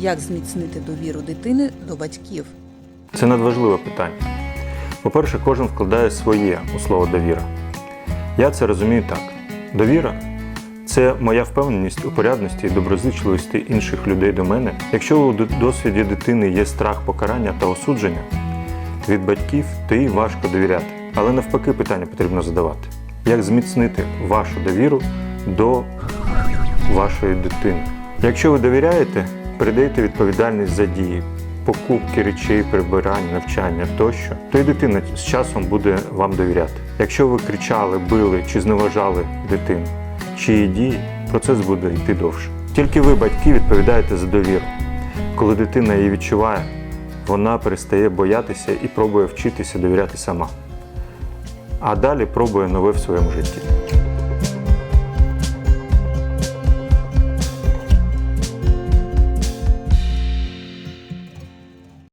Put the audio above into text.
Як зміцнити довіру дитини до батьків? Це надважливе питання. По-перше, кожен вкладає своє у слово довіра. Я це розумію так: довіра це моя впевненість у порядності і доброзичливості інших людей до мене. Якщо у досвіді дитини є страх покарання та осудження від батьків, то їй важко довіряти. Але навпаки, питання потрібно задавати: як зміцнити вашу довіру до вашої дитини? Якщо ви довіряєте, передайте відповідальність за дії, покупки речей, прибирання, навчання тощо, то і дитина з часом буде вам довіряти. Якщо ви кричали, били чи зневажали дитину, чи її дії, процес буде йти довше. Тільки ви, батьки, відповідаєте за довіру. Коли дитина її відчуває, вона перестає боятися і пробує вчитися довіряти сама. А далі пробує нове в своєму житті.